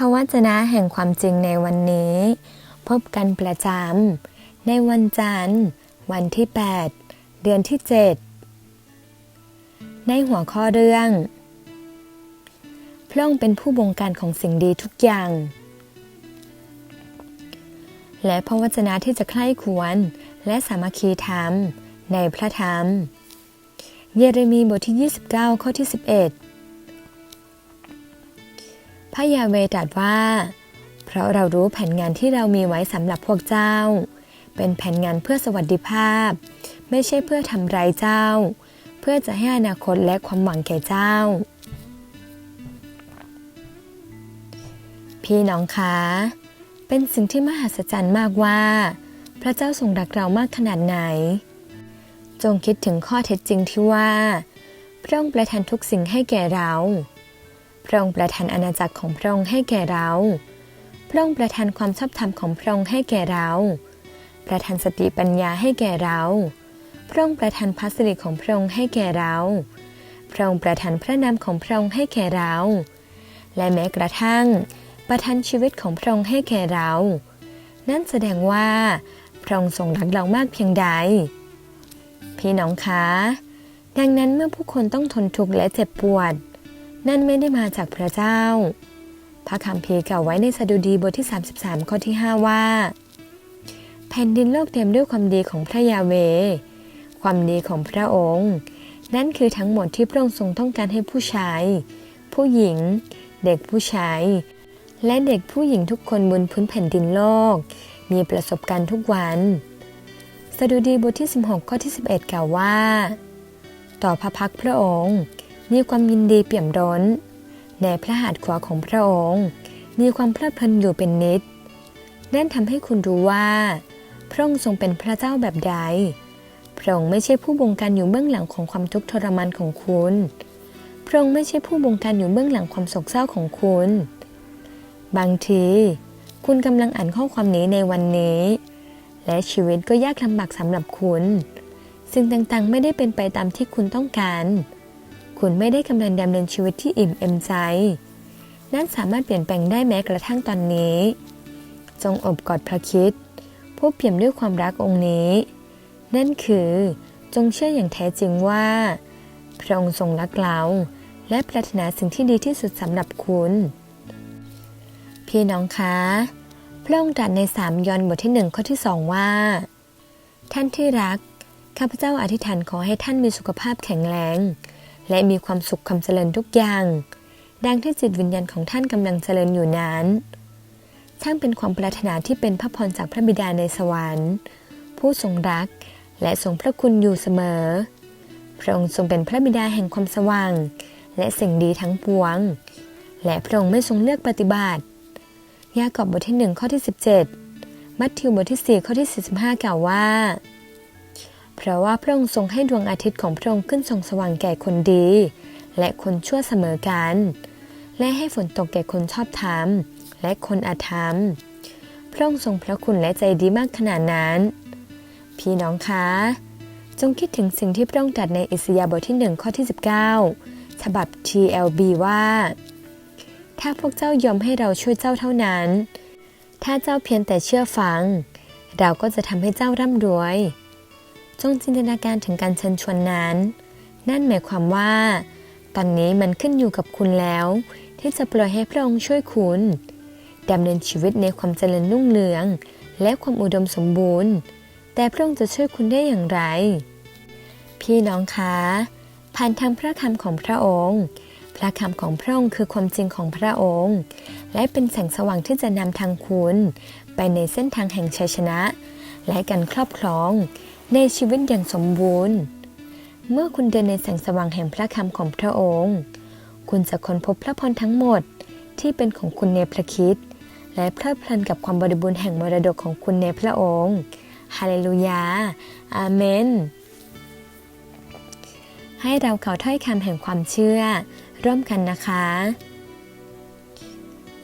พระวจนะแห่งความจริงในวันนี้ พบกันประจำในวันจันทร์ วันที่ 8 เดือนที่ 7 ในหัวข้อเรื่อง พระองค์เป็นผู้บงการของสิ่งดีทุกอย่าง และพระวจนะที่จะใคร่ควรและสามัคคีธรรมในพระธรรม เยเรมีบทที่ 29 ข้อที่ 11 พระยาเวตรัสว่า เพราะเรารู้แผนงานที่เรามีไว้สำหรับพวกเจ้า เป็นแผนงานเพื่อสวัสดิภาพ ไม่ใช่เพื่อทำร้ายเจ้า เพื่อจะให้อนาคตและความหวังแก่เจ้า พี่น้องคะเป็นสิ่งที่มหัศจรรย์มากว่า พระเจ้าทรงรักเรามากขนาดไหน จงคิดถึงข้อเท็จจริงที่ว่า พระองค์ประทานทุกสิ่งให้แก่เรา พระองค์ประทานอาณาจักรของพระองค์ให้แก่เรา พระองค์ประทานความชอบธรรมของพระองค์ให้แก่เรา ประทานสติปัญญาให้แก่เรา พระองค์ประทานพระสิริของพระองค์ให้แก่เรา พระองค์ประทานพระนามของพระองค์ให้แก่เรา และแม้กระทั่ง ประทานชีวิตของพระองค์ให้แก่เรา นั่นแสดงว่าพระองค์ทรงรักเรามากเพียงใด พี่น้องคะ ดังนั้นเมื่อผู้คนต้องทนทุกข์และเจ็บปวด นั่นไม่ได้มาจากพระเจ้า พระคัมภีร์กล่าวไว้ในสดุดีบทที่ 33 ข้อที่ 5 ว่า แผ่นดินโลกเต็มด้วยความดีของพระยาเว ความดีของพระองค์ นั่นคือทั้งหมดที่พระองค์ทรงต้องการให้ผู้ชาย ผู้หญิง เด็กผู้ชาย และเด็กผู้หญิงทุกคนบนพื้นแผ่นดินโลก มีประสบการณ์ทุกวันสดุดีบทที่ 16 ข้อที่ 11 กล่าวว่า ต่อพระพักพระองค์ มีความยินดีเปี่ยมร้น ในพระหัตถ์ขวาของพระองค์ มีความเพลิดเพลินอยู่เป็นนิดนั่นทำให้คุณรู้ว่า พระองค์ทรงเป็นพระเจ้าแบบใด พระองค์ไม่ใช่ผู้บงการอยู่เบื้องหลังของความทุกข์ทรมานของคุณ พระองค์ไม่ใช่ผู้บงการอยู่เบื้องหลังความโศกเศร้าของคุณ บางที คุณกำลังอ่านข้อความนี้ในวันนี้ และชีวิตก็ยากลำบากสำหรับคุณ สิ่งต่างๆ ไม่ได้เป็นไปตามที่คุณต้องการ คุณไม่ได้กำลังดำเนินชีวิตที่อิ่มเอมใจ นั่นสามารถเปลี่ยนแปลงได้แม้กระทั่งตอนนี้ จงอบกอดพระคิดผู้เปี่ยมด้วยความรักองค์นี้ นั่นคือจงเชื่ออย่างแท้จริงว่า พระองค์ทรงรักเรา และปรารถนาสิ่งที่ดีที่สุดสำหรับคุณ พี่น้องคะพระองค์ตรัสในสามยอห์นบทที่หนึ่งข้อที่สองว่า ท่านที่รักข้าพเจ้าอธิษฐานขอให้ท่านมีสุขภาพแข็งแรง และมีความสุขความเจริญทุกอย่าง ดังที่จิตวิญญาณของท่านกำลังเจริญอยู่นั้น ช่างเป็นความปรารถนาที่เป็นพระพรจากพระบิดาในสวรรค์ ผู้ทรงรักและทรงพระคุณอยู่เสมอ พระองค์ทรงเป็นพระบิดาแห่งความสว่าง และสิ่งดีทั้งปวง และพระองค์ไม่ทรงเลือกปฏิบัติ ยากอบบทที่หนึ่งข้อที่ 17 มัทธิวบทที่ 4 ข้อที่ 45 กล่าวว่า เพราะว่าพระองค์ทรงให้ดวงอาทิตย์ของพระองค์ขึ้นส่องสว่างแก่คนดี และคนชั่วเสมอกัน และให้ฝนตกแก่คนชอบธรรม และคนอาธรรม พระองค์ทรงพระคุณและใจดีมากขนาดนั้น พี่น้องคะ จงคิดถึงสิ่งที่พระองค์ตรัสในอิสยาห์บทที่1ข้อที่ 19 ฉบับ TLB ว่า ถ้าพวกเจ้ายอมให้เราช่วยเจ้าเท่านั้น ถ้าเจ้าเพียงแต่เชื่อฟัง เราก็จะทำให้เจ้าร่ำรวย จงจินตนาการถึงการเชิญชวนนั้น นั่นหมายความว่า ตอนนี้มันขึ้นอยู่กับคุณแล้ว ที่จะปล่อยให้พระองค์ช่วยคุณดำเนินชีวิตในความเจริญรุ่งเรือง และความอุดมสมบูรณ์ แต่พระองค์จะช่วยคุณได้อย่างไร พี่น้องคะ ผ่านทางพระคำของพระองค์ พระคำของพระองค์คือความจริงของพระองค์ และเป็นแสงสว่างที่จะนำทางคุณ ไปในเส้นทางแห่งชัยชนะ และการครอบครอง ในชีวิตอย่างสมบูรณ์ เมื่อคุณเดินในแสงสว่างแห่งพระคำของพระองค์ คุณจะค้นพบพระพรทั้งหมดที่เป็นของคุณในพระคิดและเพลิดเพลินกับความบริบูรณ์แห่งมรดกของคุณในพระองค์ฮาเลลูยา อาเมน ให้เราเขาถ้อยคำแห่งความเชื่อ ร่วมกันนะคะ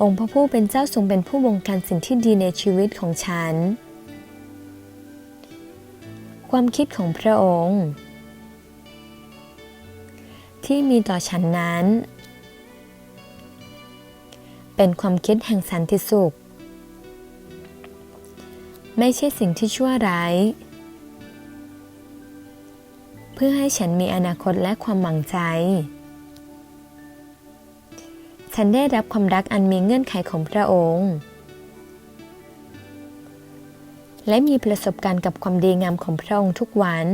องค์พระผู้เป็นเจ้าทรงเป็นผู้บงการสิ่งที่ดีในชีวิตของฉัน ความคิดของพระองค์ ที่มีต่อฉันนั้น เป็นความคิดแห่งสันติสุข ไม่ใช่สิ่งที่ชั่วร้าย เพื่อให้ฉันมีอนาคตและความหวังใจ ฉันได้รับความรักอันมีเงื่อนไขของพระองค์ และมีประสบการณ์กับความดีงามของพระองค์ทุกวัน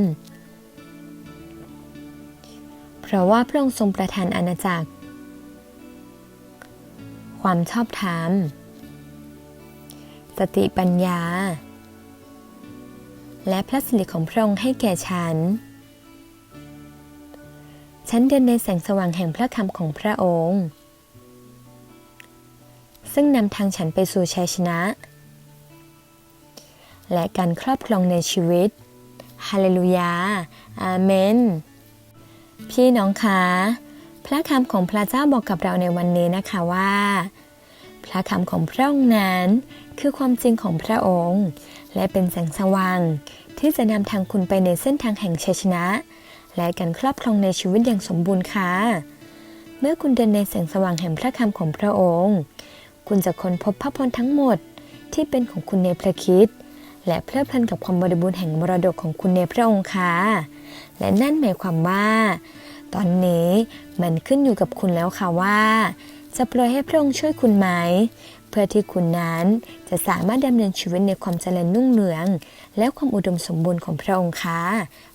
เพราะว่าพระองค์ทรงประทานอาณาจักร ความชอบธรรม สติปัญญา และพระสิริของพระองค์ให้แก่ฉัน ฉันเดินในแสงสว่างแห่งพระคำของพระองค์ ซึ่งนำทางฉันไปสู่ชัยชนะ และการครอบครองในชีวิต ฮาเลลูยา อาเมน พี่น้องคะ พระคำของพระเจ้าบอกกับเราในวันนี้นะคะว่า พระคำของพระองค์นั้นคือความจริงของพระองค์ และเป็นแสงสว่าง ที่จะนำทางคุณไปในเส้นทางแห่งชัยชนะ และการครอบครองในชีวิตอย่างสมบูรณ์ค่ะ เมื่อคุณเดินในแสงสว่างแห่งพระคำของพระองค์ คุณจะค้นพบพระพรทั้งหมดที่เป็นของคุณในพระคิด และเพลิดเพลินกับความบริบูรณ์แห่งมรดกของคุณในพระองค์ค่ะและนั่นหมายความว่า ตอนนี้มันขึ้นอยู่กับคุณแล้วค่ะว่า จะปล่อยให้พระองค์ช่วยคุณไหม เพื่อที่คุณนั้นจะสามารถดำเนินชีวิตในความเจริญรุ่งเรือง และความอุดมสมบูรณ์ของพระองค์ค่ะ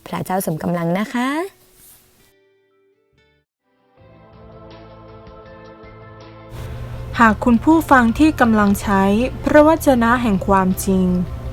พระเจ้าสมกำลังนะคะหากคุณผู้ฟังที่กำลังใช้พระวจนะแห่งความจริง